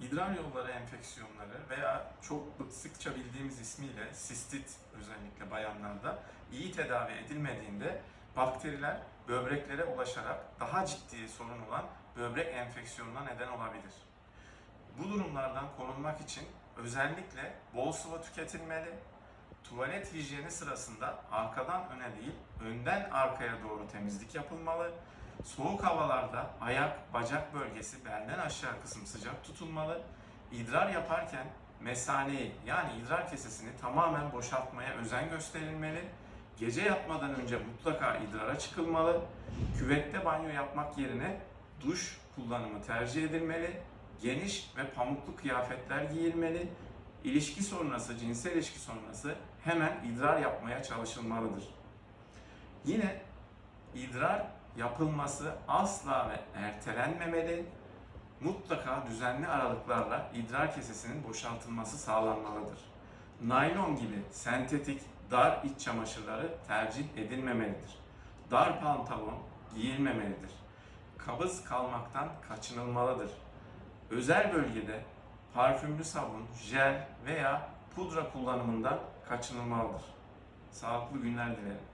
İdrar yolları enfeksiyonları veya çok sıkça bildiğimiz ismiyle sistit özellikle bayanlarda iyi tedavi edilmediğinde bakteriler böbreklere ulaşarak daha ciddi sorun olan böbrek enfeksiyonuna neden olabilir. Bu durumlardan korunmak için özellikle bol sıvı tüketilmeli, tuvalet hijyeni sırasında arkadan öne değil, önden arkaya doğru temizlik yapılmalı. Soğuk havalarda ayak, bacak bölgesi belden aşağı kısım sıcak tutulmalı. İdrar yaparken mesaneyi yani idrar kesesini tamamen boşaltmaya özen gösterilmeli. Gece yatmadan önce mutlaka idrara çıkılmalı. Küvette banyo yapmak yerine duş kullanımı tercih edilmeli. Geniş ve pamuklu kıyafetler giyilmeli. İlişki sonrası, cinsel ilişki sonrası hemen idrar yapmaya çalışılmalıdır. Yine idrar yapılması asla ve ertelenmemeli. Mutlaka düzenli aralıklarla idrar kesesinin boşaltılması sağlanmalıdır. Naylon gibi sentetik dar iç çamaşırları tercih edilmemelidir. Dar pantolon giyilmemelidir. Kabız kalmaktan kaçınılmalıdır. Özel bölgede parfümlü sabun, jel veya pudra kullanımından kaçınılmalıdır. Sağlıklı günler dilerim.